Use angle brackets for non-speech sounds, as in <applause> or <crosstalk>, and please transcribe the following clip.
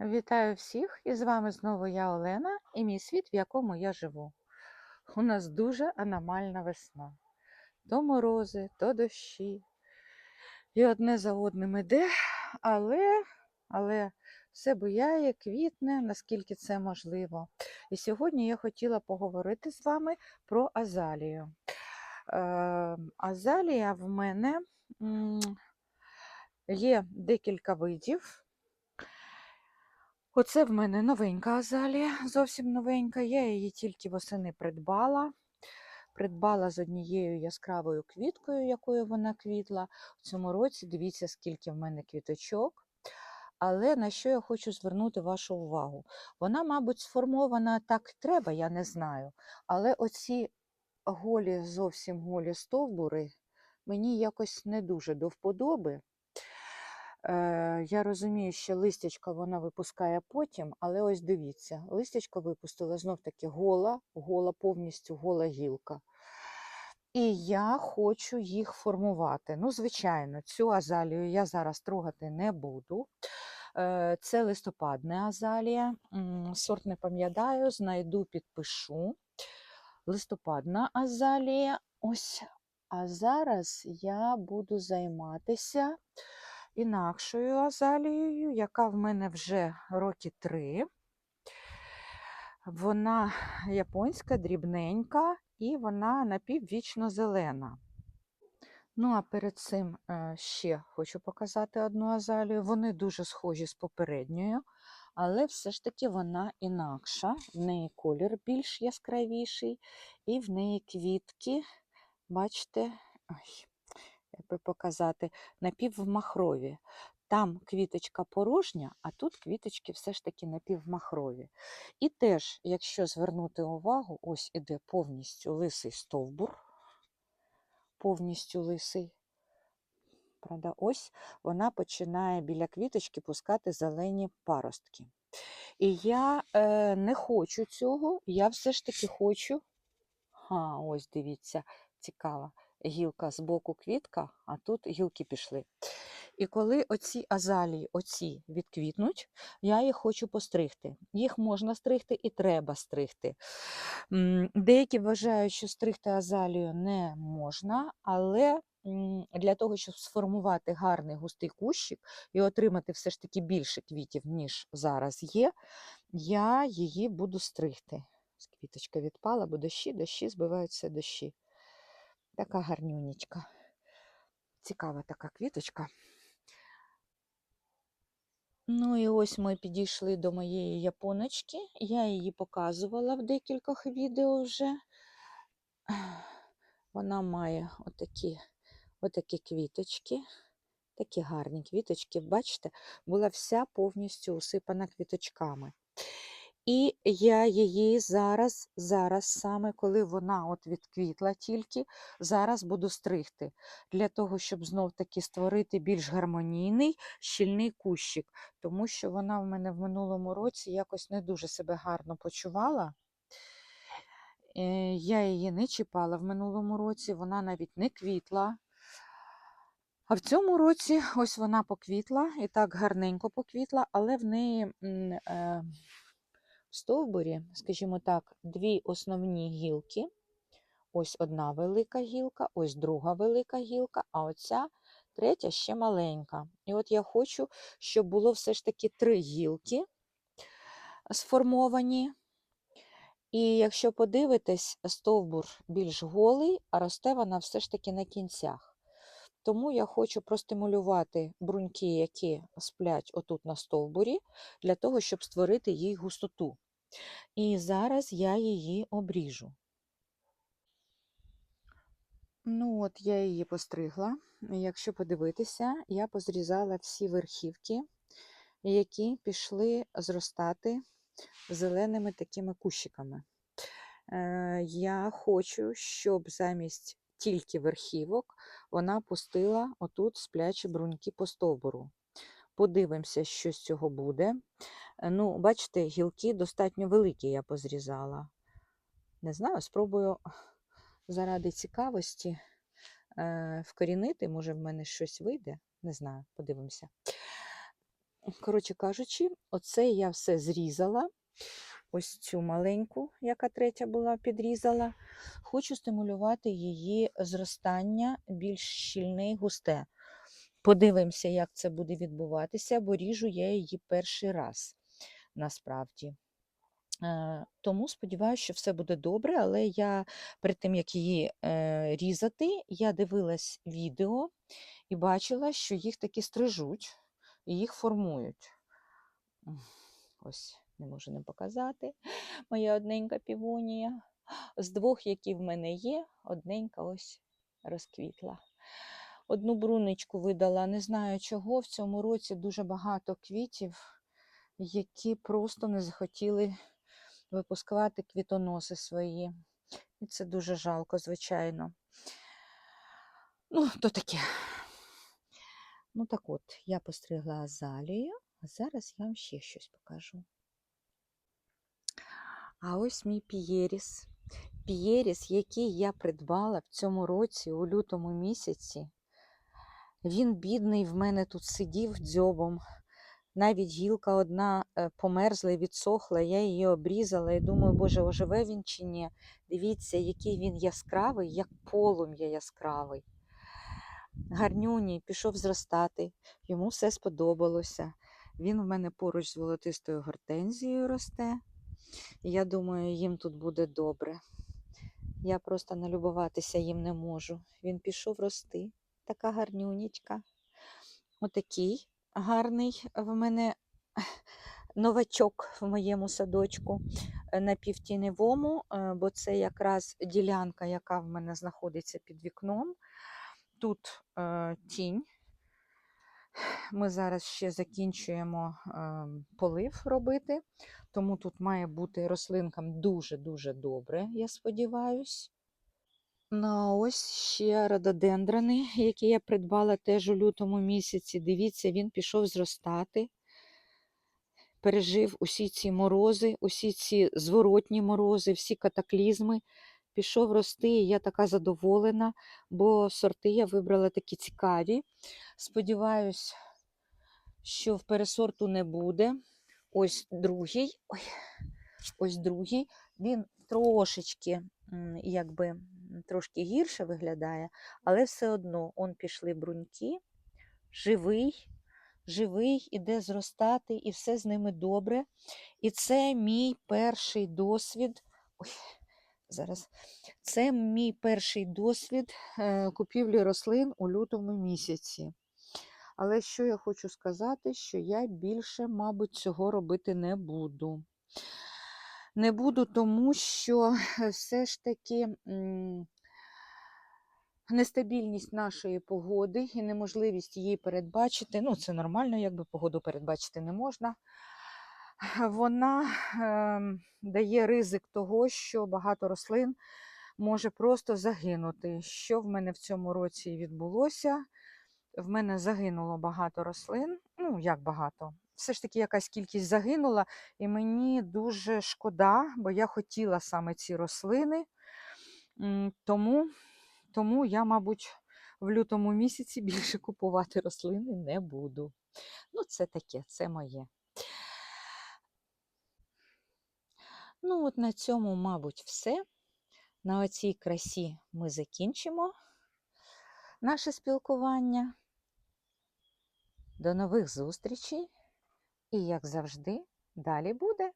Вітаю всіх! І з вами знову я Олена і мій світ, в якому я живу. У нас дуже аномальна весна. То морози, то дощі. І одне за одним іде, але, але все буяє, квітне, наскільки це можливо. І сьогодні я хотіла поговорити з вами про азалію. Е, азалія в мене є декілька видів. Оце в мене новенька азалія, зовсім новенька. Я її тільки восени придбала. Придбала з однією яскравою квіткою, якою вона квітла. В цьому році дивіться, скільки в мене квіточок. Але на що я хочу звернути вашу увагу? Вона, мабуть, сформована так треба, я не знаю. Але оці голі, зовсім голі стовбури мені якось не дуже до вподоби. Е, Я розумію, що листячко вона випускає потім, але ось дивіться, листячко випустила знов таки гола, гола, повністю гола гілка. І я хочу їх формувати. Ну, звичайно, цю азалію я зараз трогати не буду. Е, Це листопадна азалія. Сорт не пам'ятаю, знайду, підпишу. Листопадна азалія. Ось. А зараз я буду займатися інакшою азалією, яка в мене вже роки три. Вона японська, дрібненька, і вона напіввічно зелена. Ну, а перед цим е, ще хочу показати одну азалію. Вони дуже схожі з попередньою, але все ж таки вона інакша. В неї колір більш яскравіший, і в неї квітки, бачите, ой, би показати, напівмахрові. Там квіточка порожня, а тут квіточки все ж таки напівмахрові. І теж, якщо звернути увагу, ось іде повністю лисий стовбур, повністю лисий. Правда, ось вона починає біля квіточки пускати зелені паростки. І я е, не хочу цього, я все ж таки хочу. А, ось дивіться, цікава гілка з боку квітка, а тут гілки пішли. І коли оці азалії оці відквітнуть, я їх хочу постригти. Їх можна стригти і треба стригти. Деякі вважають, що стригти азалію не можна, але для того, щоб сформувати гарний густий кущик і отримати все ж таки більше квітів, ніж зараз є, я її буду стригти. Квіточка відпала, бо дощі, дощі збиваються дощі. Така гарнюнечка. Цікава така квіточка. Ну і ось ми підійшли до моєї японочки. Я її показувала в декількох відео вже. Вона має отакі, отакі квіточки, такі гарні квіточки. Бачите, була вся повністю усипана квіточками. І я її зараз, зараз саме коли вона от відквітла тільки, зараз буду стригти, для того, щоб знов таки створити більш гармонійний щільний кущик, тому що вона в мене в минулому році якось не дуже себе гарно почувала. Е, Я її не чіпала в минулому році, вона навіть не квітла. А в цьому році ось вона поквітла і так гарненько поквітла, але в неї е, стовбурі, скажімо так, дві основні гілки. Ось одна велика гілка, ось друга велика гілка, а оця третя ще маленька. І от я хочу, щоб було все ж таки три гілки сформовані. І якщо подивитись, стовбур більш голий, а росте вона все ж таки на кінцях. Тому я хочу простимулювати бруньки, які сплять отут на стовбурі, для того, щоб створити їй густоту. І зараз я її обріжу. Ну, от я її постригла. Якщо подивитися, я позрізала всі верхівки, які пішли зростати зеленими такими кущиками. Е, Я хочу, щоб замість тільки верхівок вона пустила отут сплячі бруньки по стовбуру. Подивимося, що з цього буде. Е, Ну, бачите, гілки достатньо великі я позрізала. Не знаю, спробую заради цікавості е, вкорінити, може, в мене щось вийде. Не знаю, подивимося. коротше кажучи, оце я все зрізала. Ось цю маленьку, яка третя була, підрізала. Хочу стимулювати її зростання більш щільне і густе. Подивимося, як це буде відбуватися, бо ріжу я її перший раз насправді. Е, Тому сподіваюся, що все буде добре, але я перед тим, як її е, різати, я дивилась відео і бачила, що їх таки стрижуть і їх формують. Ось, не можу не показати. Моя одненька півонія. З двох, які в мене є, одненька ось розквітла. Одну бруничку видала, не знаю чого. В цьому році дуже багато квітів, які просто не захотіли випускати квітоноси свої. І це дуже жалко, звичайно. Ну, то таке. Ну, так от, я постригла азалію, а зараз я вам ще щось покажу. А ось мій пієріс. Пієріс, який я придбала в цьому році, у лютому місяці. Він, бідний, в мене тут сидів дзьобом. Навіть гілка одна е, померзла і відсохла, я її обрізала і думаю, боже, оживе він чи ні. Дивіться, який він яскравий, як полум'я яскравий. Гарнюній пішов зростати, йому все сподобалося. Він в мене поруч з золотистою гортензією росте. Я думаю, їм тут буде добре. Я просто налюбуватися їм не можу. Він пішов рости, така гарнюнічка. Отакий гарний в мене <laughs> новачок в моєму садочку е, напівтіневому, е, бо це якраз ділянка, яка в мене знаходиться під вікном. Тут е, тінь. Ми зараз ще закінчуємо е, полив робити, тому тут має бути рослинкам дуже-дуже добре, я сподіваюсь. Ну, ось ще рододендрони, які я придбала теж у лютому місяці. Дивіться, він пішов зростати, пережив усі ці морози, усі ці зворотні морози, всі катаклізми. Пішов рости, і я така задоволена, бо сорти я вибрала такі цікаві. Сподіваюсь, що в пересорту не буде. Ось другий. Ой, ось другий. Він трошечки, якби, трошки гірше виглядає, але все одно он пішли бруньки, живий, живий, іде зростати, і все з ними добре. І це мій перший досвід. Ой, зараз. Це мій перший досвід е, купівлі рослин у лютому місяці. Але що я хочу сказати, що я більше, мабуть, цього робити не буду. Не буду, тому що все ж таки нестабільність нашої погоди і неможливість її передбачити. Ну, це нормально, якби погоду передбачити не можна. Вона ем, дає ризик того, що багато рослин може просто загинути. Що в мене в цьому році відбулося? В мене загинуло багато рослин. Ну, як багато? Все ж таки якась кількість загинула, і мені дуже шкода, бо я хотіла саме ці рослини. Тому, тому я, мабуть, в лютому місяці <laughs> більше купувати рослини не буду. Ну, це таке, це моє. Ну, от на цьому, мабуть, все. На оцій красі ми закінчимо наше спілкування. До нових зустрічей. І, як завжди, далі буде.